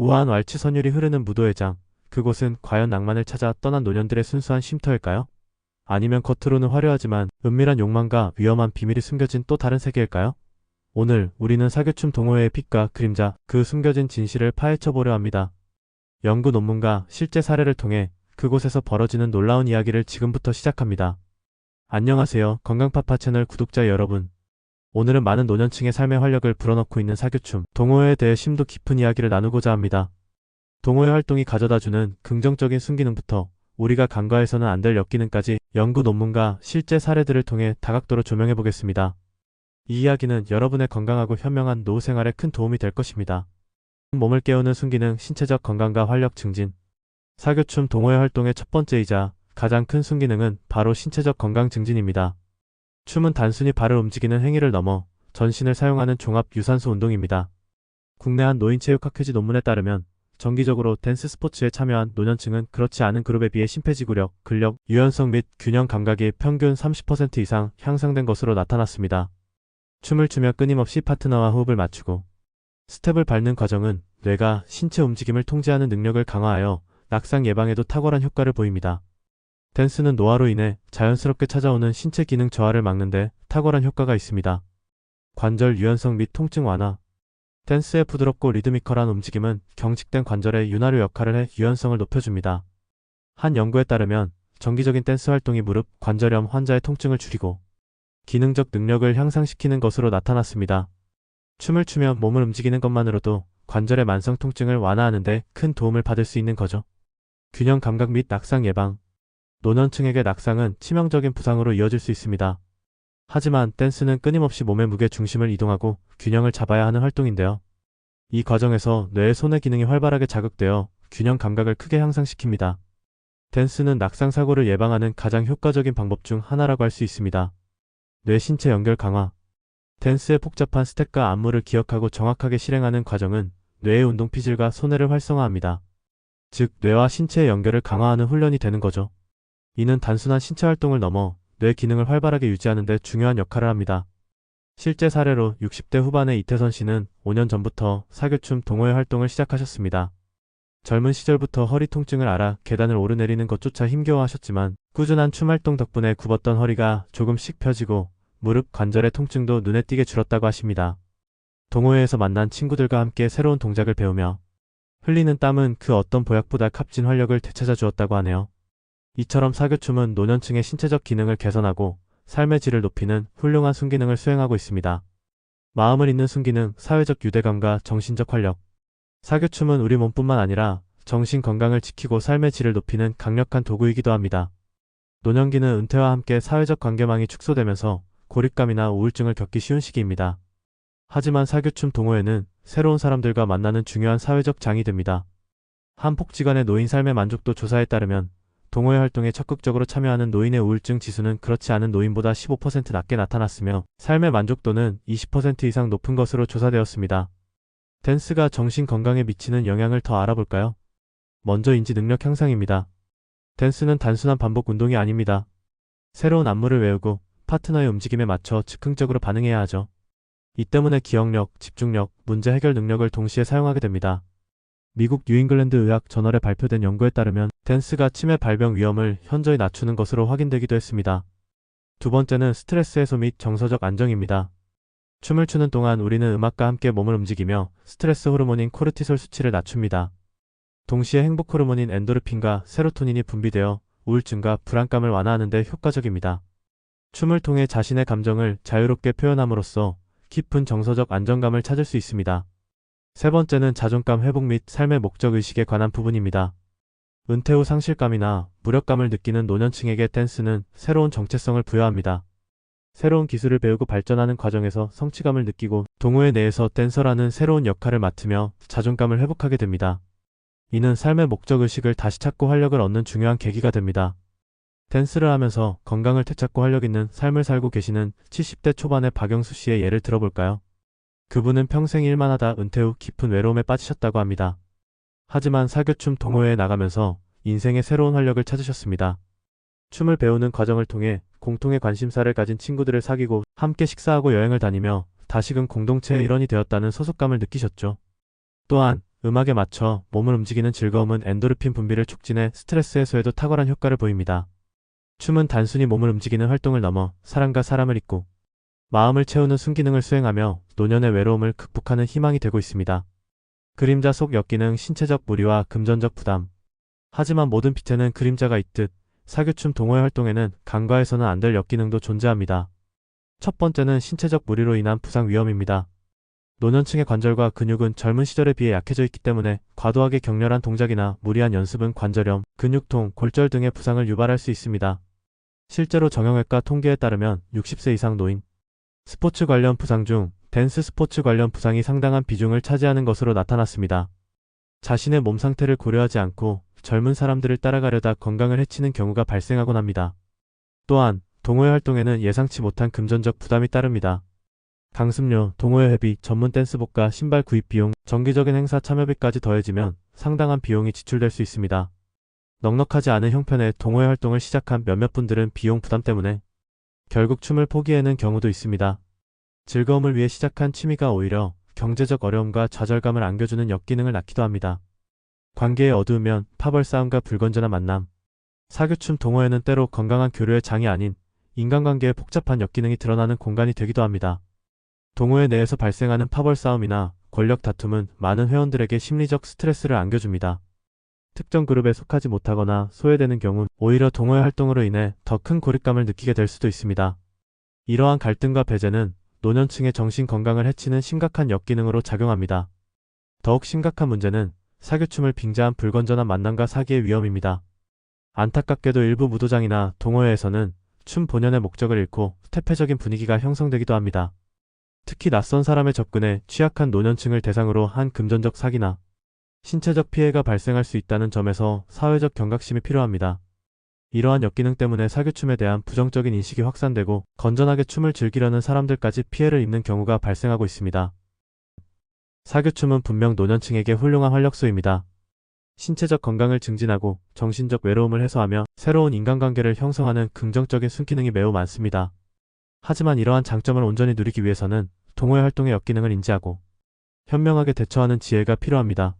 우아한 왈츠 선율이 흐르는 무도회장. 그곳은 과연 낭만을 찾아 떠난 노년들의 순수한 쉼터일까요? 아니면 겉으로는 화려하지만 은밀한 욕망과 위험한 비밀이 숨겨진 또 다른 세계일까요? 오늘 우리는 사교춤 동호회의 빛과 그림자, 그 숨겨진 진실을 파헤쳐 보려 합니다. 연구 논문과 실제 사례를 통해 그곳에서 벌어지는 놀라운 이야기를 지금부터 시작합니다. 안녕하세요. 건강파파 채널 구독자 여러분. 오늘은 많은 노년층의 삶의 활력을 불어넣고 있는 사교춤, 동호회에 대해 심도 깊은 이야기를 나누고자 합니다. 동호회 활동이 가져다주는 긍정적인 순기능부터 우리가 간과해서는 안 될 역기능까지 연구 논문과 실제 사례들을 통해 다각도로 조명해 보겠습니다. 이 이야기는 여러분의 건강하고 현명한 노후 생활에 큰 도움이 될 것입니다. 몸을 깨우는 순기능, 신체적 건강과 활력 증진. 사교춤 동호회 활동의 첫 번째이자 가장 큰 순기능은 바로 신체적 건강 증진입니다. 춤은 단순히 발을 움직이는 행위를 넘어 전신을 사용하는 종합 유산소 운동입니다. 국내 한 노인체육학회지 논문에 따르면 정기적으로 댄스 스포츠에 참여한 노년층은 그렇지 않은 그룹에 비해 심폐지구력, 근력, 유연성 및 균형 감각이 평균 30% 이상 향상된 것으로 나타났습니다. 춤을 추며 끊임없이 파트너와 호흡을 맞추고 스텝을 밟는 과정은 뇌가 신체 움직임을 통제하는 능력을 강화하여 낙상 예방에도 탁월한 효과를 보입니다. 댄스는 노화로 인해 자연스럽게 찾아오는 신체 기능 저하를 막는데 탁월한 효과가 있습니다. 관절 유연성 및 통증 완화. 댄스의 부드럽고 리드미컬한 움직임은 경직된 관절의 윤활유 역할을 해 유연성을 높여줍니다. 한 연구에 따르면 정기적인 댄스 활동이 무릎, 관절염 환자의 통증을 줄이고 기능적 능력을 향상시키는 것으로 나타났습니다. 춤을 추며 몸을 움직이는 것만으로도 관절의 만성 통증을 완화하는 데 큰 도움을 받을 수 있는 거죠. 균형 감각 및 낙상 예방. 노년층에게 낙상은 치명적인 부상으로 이어질 수 있습니다. 하지만 댄스는 끊임없이 몸의 무게 중심을 이동하고 균형을 잡아야 하는 활동인데요. 이 과정에서 뇌의 손의 기능이 활발하게 자극되어 균형 감각을 크게 향상시킵니다. 댄스는 낙상 사고를 예방하는 가장 효과적인 방법 중 하나라고 할 수 있습니다. 뇌 신체 연결 강화. 댄스의 복잡한 스텝과 안무를 기억하고 정확하게 실행하는 과정은 뇌의 운동 피질과 손해를 활성화합니다. 즉, 뇌와 신체의 연결을 강화하는 훈련이 되는 거죠. 이는 단순한 신체 활동을 넘어 뇌 기능을 활발하게 유지하는 데 중요한 역할을 합니다. 실제 사례로 60대 후반의 이태선 씨는 5년 전부터 사교춤 동호회 활동을 시작하셨습니다. 젊은 시절부터 허리 통증을 알아 계단을 오르내리는 것조차 힘겨워하셨지만 꾸준한 춤 활동 덕분에 굽었던 허리가 조금씩 펴지고 무릎 관절의 통증도 눈에 띄게 줄었다고 하십니다. 동호회에서 만난 친구들과 함께 새로운 동작을 배우며 흘리는 땀은 그 어떤 보약보다 값진 활력을 되찾아 주었다고 하네요. 이처럼 사교춤은 노년층의 신체적 기능을 개선하고 삶의 질을 높이는 훌륭한 순기능을 수행하고 있습니다. 마음을 잇는 순기능, 사회적 유대감과 정신적 활력. 사교춤은 우리 몸뿐만 아니라 정신 건강을 지키고 삶의 질을 높이는 강력한 도구이기도 합니다. 노년기는 은퇴와 함께 사회적 관계망이 축소되면서 고립감이나 우울증을 겪기 쉬운 시기입니다. 하지만 사교춤 동호회는 새로운 사람들과 만나는 중요한 사회적 장이 됩니다. 한 폭지간의 노인 삶의 만족도 조사에 따르면 동호회 활동에 적극적으로 참여하는 노인의 우울증 지수는 그렇지 않은 노인보다 15% 낮게 나타났으며 삶의 만족도는 20% 이상 높은 것으로 조사되었습니다. 댄스가 정신 건강에 미치는 영향을 더 알아볼까요? 먼저 인지 능력 향상입니다. 댄스는 단순한 반복 운동이 아닙니다. 새로운 안무를 외우고 파트너의 움직임에 맞춰 즉흥적으로 반응해야 하죠. 이 때문에 기억력, 집중력, 문제 해결 능력을 동시에 사용하게 됩니다. 미국 뉴잉글랜드 의학 저널에 발표된 연구에 따르면 댄스가 치매 발병 위험을 현저히 낮추는 것으로 확인되기도 했습니다. 두 번째는 스트레스 해소 및 정서적 안정입니다. 춤을 추는 동안 우리는 음악과 함께 몸을 움직이며 스트레스 호르몬인 코르티솔 수치를 낮춥니다. 동시에 행복 호르몬인 엔도르핀과 세로토닌이 분비되어 우울증과 불안감을 완화하는 데 효과적입니다. 춤을 통해 자신의 감정을 자유롭게 표현함으로써 깊은 정서적 안정감을 찾을 수 있습니다. 세 번째는 자존감 회복 및 삶의 목적 의식에 관한 부분입니다. 은퇴 후 상실감이나 무력감을 느끼는 노년층에게 댄스는 새로운 정체성을 부여합니다. 새로운 기술을 배우고 발전하는 과정에서 성취감을 느끼고 동호회 내에서 댄서라는 새로운 역할을 맡으며 자존감을 회복하게 됩니다. 이는 삶의 목적 의식을 다시 찾고 활력을 얻는 중요한 계기가 됩니다. 댄스를 하면서 건강을 되찾고 활력 있는 삶을 살고 계시는 70대 초반의 박영수 씨의 예를 들어볼까요? 그분은 평생 일만 하다 은퇴 후 깊은 외로움에 빠지셨다고 합니다. 하지만 사교춤 동호회에 나가면서 인생의 새로운 활력을 찾으셨습니다. 춤을 배우는 과정을 통해 공통의 관심사를 가진 친구들을 사귀고 함께 식사하고 여행을 다니며 다시금 공동체의 일원이 되었다는 소속감을 느끼셨죠. 또한 음악에 맞춰 몸을 움직이는 즐거움은 엔도르핀 분비를 촉진해 스트레스 해소에도 탁월한 효과를 보입니다. 춤은 단순히 몸을 움직이는 활동을 넘어 사람과 사람을 잇고 마음을 채우는 순기능을 수행하며 노년의 외로움을 극복하는 희망이 되고 있습니다. 그림자 속 역기능 신체적 무리와 금전적 부담. 하지만 모든 빛에는 그림자가 있듯 사교춤 동호회 활동에는 간과해서는 안 될 역기능도 존재합니다. 첫 번째는 신체적 무리로 인한 부상 위험입니다. 노년층의 관절과 근육은 젊은 시절에 비해 약해져 있기 때문에 과도하게 격렬한 동작이나 무리한 연습은 관절염, 근육통, 골절 등의 부상을 유발할 수 있습니다. 실제로 정형외과 통계에 따르면 60세 이상 노인, 스포츠 관련 부상 중 댄스 스포츠 관련 부상이 상당한 비중을 차지하는 것으로 나타났습니다. 자신의 몸 상태를 고려하지 않고 젊은 사람들을 따라가려다 건강을 해치는 경우가 발생하곤 합니다. 또한 동호회 활동에는 예상치 못한 금전적 부담이 따릅니다. 강습료, 동호회 회비, 전문 댄스복과 신발 구입 비용, 정기적인 행사 참여비까지 더해지면 상당한 비용이 지출될 수 있습니다. 넉넉하지 않은 형편에 동호회 활동을 시작한 몇몇 분들은 비용 부담 때문에 결국 춤을 포기하는 경우도 있습니다. 즐거움을 위해 시작한 취미가 오히려 경제적 어려움과 좌절감을 안겨주는 역기능을 낳기도 합니다. 관계에 어두우면 파벌 싸움과 불건전한 만남. 사교춤 동호회는 때로 건강한 교류의 장이 아닌 인간관계의 복잡한 역기능이 드러나는 공간이 되기도 합니다. 동호회 내에서 발생하는 파벌 싸움이나 권력 다툼은 많은 회원들에게 심리적 스트레스를 안겨줍니다. 특정 그룹에 속하지 못하거나 소외되는 경우 오히려 동호회 활동으로 인해 더 큰 고립감을 느끼게 될 수도 있습니다. 이러한 갈등과 배제는 노년층의 정신 건강을 해치는 심각한 역기능으로 작용합니다. 더욱 심각한 문제는 사교춤을 빙자한 불건전한 만남과 사기의 위험입니다. 안타깝게도 일부 무도장이나 동호회에서는 춤 본연의 목적을 잃고 퇴폐적인 분위기가 형성되기도 합니다. 특히 낯선 사람의 접근에 취약한 노년층을 대상으로 한 금전적 사기나 신체적 피해가 발생할 수 있다는 점에서 사회적 경각심이 필요합니다. 이러한 역기능 때문에 사교춤에 대한 부정적인 인식이 확산되고 건전하게 춤을 즐기려는 사람들까지 피해를 입는 경우가 발생하고 있습니다. 사교춤은 분명 노년층에게 훌륭한 활력소입니다. 신체적 건강을 증진하고 정신적 외로움을 해소하며 새로운 인간관계를 형성하는 긍정적인 순기능이 매우 많습니다. 하지만 이러한 장점을 온전히 누리기 위해서는 동호회 활동의 역기능을 인지하고 현명하게 대처하는 지혜가 필요합니다.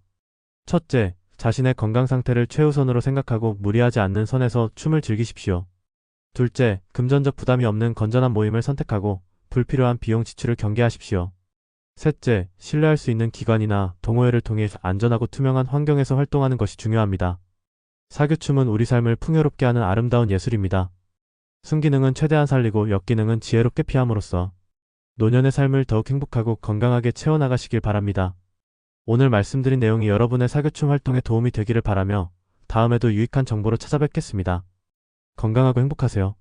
첫째, 자신의 건강 상태를 최우선으로 생각하고 무리하지 않는 선에서 춤을 즐기십시오. 둘째, 금전적 부담이 없는 건전한 모임을 선택하고 불필요한 비용 지출을 경계하십시오. 셋째, 신뢰할 수 있는 기관이나 동호회를 통해 안전하고 투명한 환경에서 활동하는 것이 중요합니다. 사교춤은 우리 삶을 풍요롭게 하는 아름다운 예술입니다. 순기능은 최대한 살리고 역기능은 지혜롭게 피함으로써 노년의 삶을 더욱 행복하고 건강하게 채워나가시길 바랍니다. 오늘 말씀드린 내용이 여러분의 사교춤 활동에 도움이 되기를 바라며 다음에도 유익한 정보로 찾아뵙겠습니다. 건강하고 행복하세요.